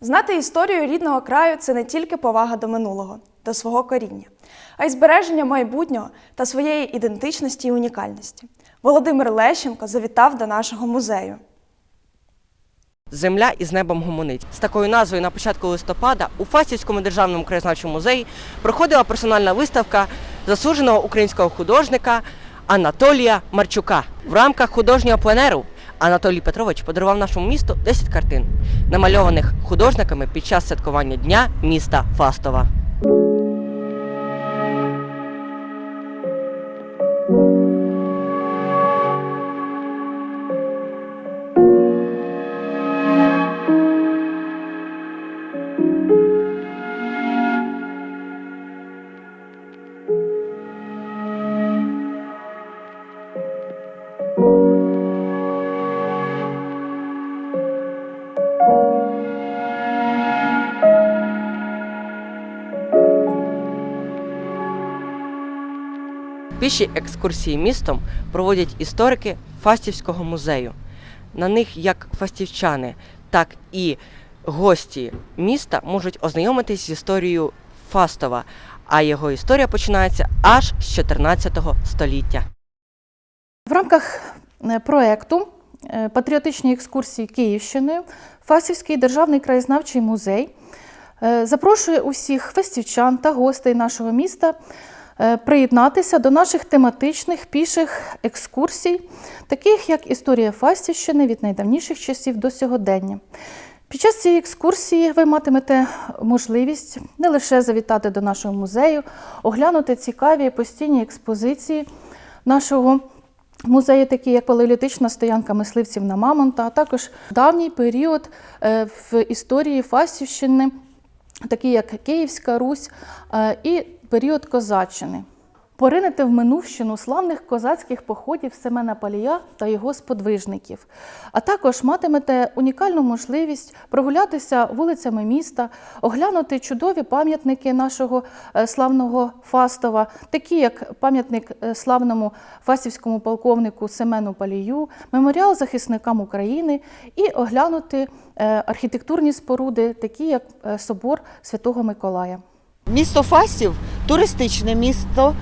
Знати історію рідного краю це не тільки повага до минулого, до свого коріння, а й збереження майбутнього та своєї ідентичності і унікальності. Володимир Лещенко завітав до нашого музею. Земля із небом гомонить. З такою назвою на початку листопада у Фастівському державному краєзнавчому музеї проходила персональна виставка заслуженого українського художника Анатолія Марчука. В рамках художнього пленеру Анатолій Петрович подарував нашому місту 10 картин, намальованих художниками під час святкування дня міста Фастова. Піші екскурсії містом проводять історики Фастівського музею. На них як фастівчани, так і гості міста можуть ознайомитись з історією Фастова, а його історія починається аж з 14 століття. В рамках е, проекту е, патріотичні екскурсії Київщиною Фасівський державний краєзнавчий музей е, запрошує усіх фестівчан та гостей нашого міста приєднатися до наших тематичних піших екскурсій, таких як історія Фастівщини від найдавніших часів до сьогодення. Під час цієї екскурсії ви матимете можливість не лише завітати до нашого музею, оглянути цікаві постійні експозиції нашого музею, такі як палеолітична стоянка мисливців на Мамонта, а також давній період е, в історії Фастівщини, такі як Київська Русь е, і період Козаччини. Поринете в минувщину славних козацьких походів Семена Палія та його сподвижників. А також матимете унікальну можливість прогулятися вулицями міста, оглянути чудові пам'ятники нашого е, славного Фастова, такі як пам'ятник е, славному фастівському полковнику Семену Палію, меморіал захисникам України і оглянути е, архітектурні споруди, такі як собор Святого Миколая. Місто Фастів туристичне місто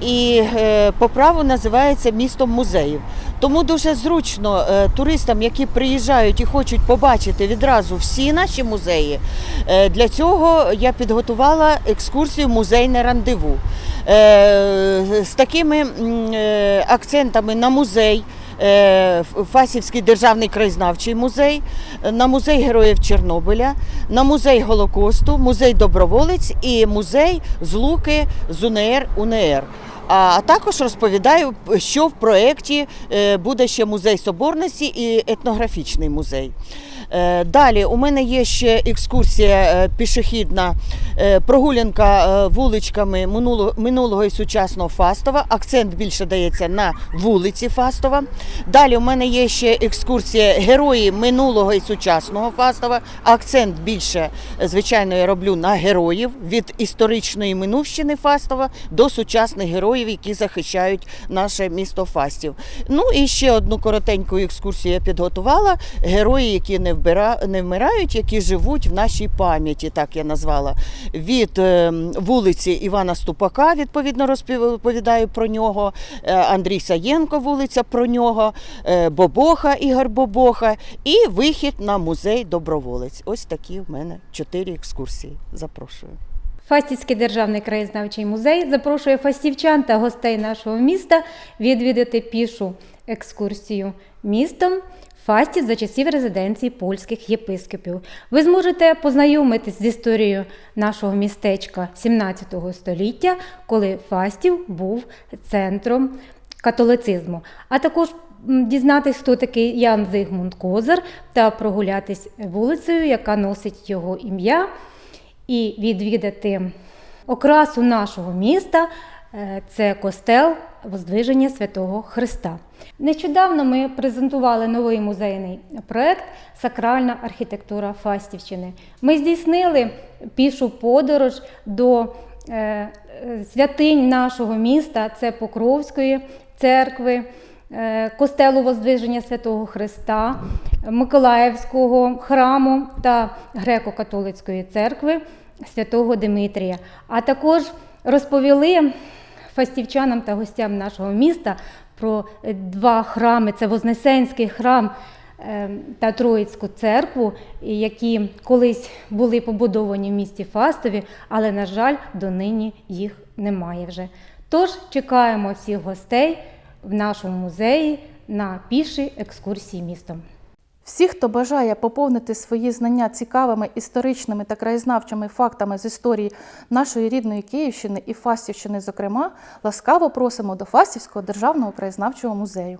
і е, по праву називається містом музеїв. Тому дуже зручно е, туристам, які приїжджають і хочуть побачити відразу всі наші музеї. е, Для цього я підготувала екскурсію музейне рандеву з такими акцентами на музей. Е, Фасівський державний краєзнавчий музей, на музей Героїв Чорнобиля, на музей Голокосту, музей Доброволець і музей Злуки з УНР УНР. А також розповідаю, що в проєкті е, буде ще музей соборності і етнографічний музей. Е, Далі у мене є ще екскурсія е, пішохідна, прогулянка вуличками минулого, і сучасного Фастова. Акцент більше дається на вулиці Фастова. Далі у мене є ще екскурсія герої минулого і сучасного Фастова. Акцент більше, звичайно, я роблю на героїв від історичної минувщини Фастова до сучасних героїв, які захищають наше місто Фастів. Ну і ще одну коротеньку екскурсію я підготувала. Герої, які не, вбира... не вмирають, які живуть в нашій пам'яті, так я назвала. Від е, вулиці Івана Ступака, відповідно, розповідаю про нього. Е, Андрій Саєнко, вулиця про нього, е, Бобоха, Ігор Бобоха, і вихід на музей Доброволець. Ось такі в мене чотири екскурсії. Запрошую. Фастівський державний краєзнавчий музей запрошує фастівчан та гостей нашого міста відвідати пішу екскурсію містом Фастів за часів резиденції польських єпископів. Ви зможете познайомитись з історією нашого містечка 17 століття, коли Фастів був центром католицизму, а також дізнатись, хто такий Ян Зигмунд Козар та прогулятись вулицею, яка носить його ім'я і відвідати окрасу нашого міста. е, Це костел Воздвиження Святого Христа. Нещодавно ми презентували новий музейний проект Сакральна архітектура Фастівщини. Ми здійснили пішу подорож до е, е, святинь нашого міста, це Покровської церкви, костелу Воздвиження Святого Христа, Миколаївського храму та греко-католицької церкви Святого Димитрія, а також розповіли фастівчанам та гостям нашого міста про е, два храми: це Вознесенський храм е, та Троїцьку церкву, які колись були побудовані в місті Фастові, але, на жаль, донині їх немає вже. Тож чекаємо всіх гостей в нашому музеї на піші екскурсії містом. Всі, хто бажає поповнити свої знання цікавими історичними та краєзнавчими фактами з історії нашої рідної Київщини і Фастівщини, зокрема, ласкаво просимо до Фастівського державного краєзнавчого музею.